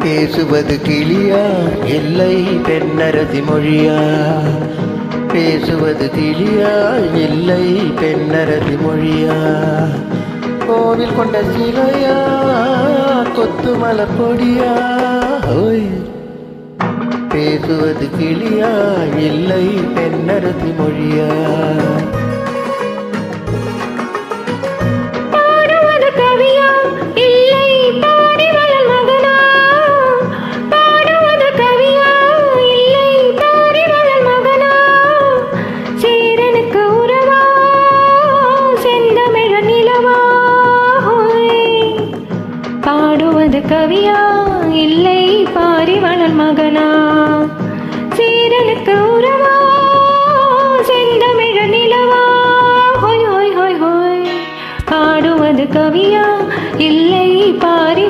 பேசுவது கிளியா இல்லை பெண்ணரசி மொழியா? பேசுவது திழியா இல்லை பெண்ணரசி மொழியா? கோவில் கொண்ட சிலையா? கொத்து மலப்பொடியா ஓய் பேசுவது கிளியா? இல்லை பெண்ணரசி மொழியா? கவியா இல்லை பாரிவளன் மகனா? சீரனுக்கு உறவா செந்தமிழ நிலவா? ஹோய் ஹோய் ஹோய் ஹோய். பாடுவது கவியா இல்லை பாரி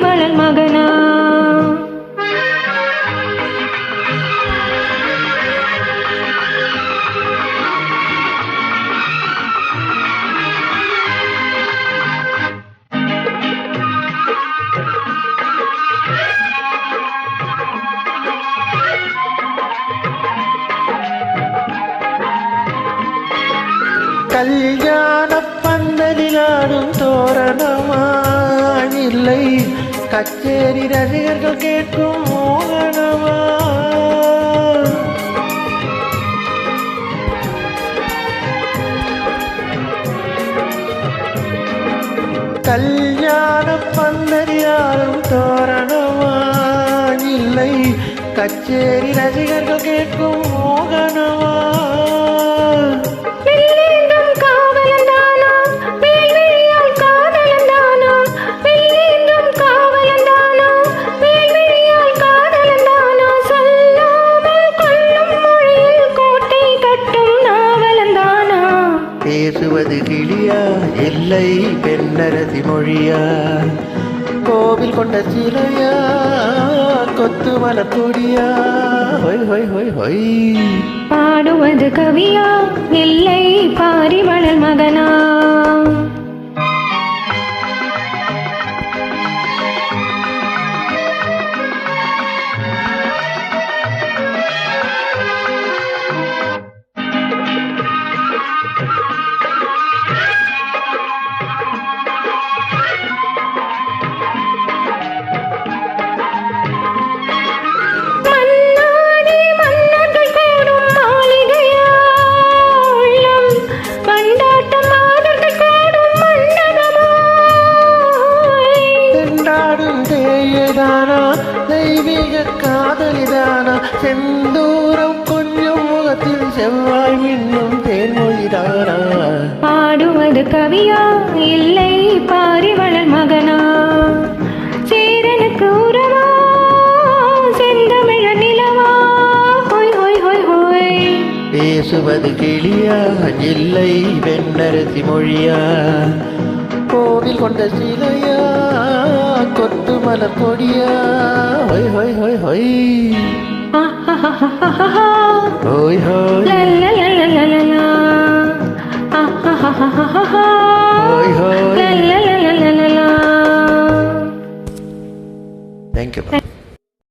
கல்யாண பந்தலிலாடும் தோரணமா இல்லை கச்சேரி ரசிகர்கள் கேட்கும் மோகனமா? கல்யாண பந்தலிலாடும் தோரணமா இல்லை கச்சேரி ரசிகர்கள் கேட்கும் பேசுவது கிளியா இல்லை பெண்ணரசி மொழியா? கோவில் கொண்ட சிலையா கொத்து மலக்கூடியா ஹொய் ஹொய் ஹொய் ஹொய். பாடுவது கவியா இல்லை பாரிவளல் மகனா? தேயதானா தெய்வீக காதலிதானா செந்தூரம் கொஞ்சம் முகத்தில் செவ்வாய் மின்னும் தேன்மொழிதானா பாடுவது கவியா? இல்லை பாரிவளர் மகனா? சேரனுக்கு உறவா? செந்தமிழ நிலவா? ஹோய் ஹோய் ஹோய் ஹோய். பேசுவது கிளியா? இல்லை வெண்ணரசி மொழியா? கோவில் கொண்ட சிலையா கொத்து மலப்பொடியா ஹொய் ஹொய் ஹொய் ஹொய் ஆஹாஹாஹாஹா. ஹோய் ஹோய் லல்லலலலலலா. ஆஹாஹாஹாஹா. ஹோய் ஹோய் லல்லலலலலலா. தேங்க்யூ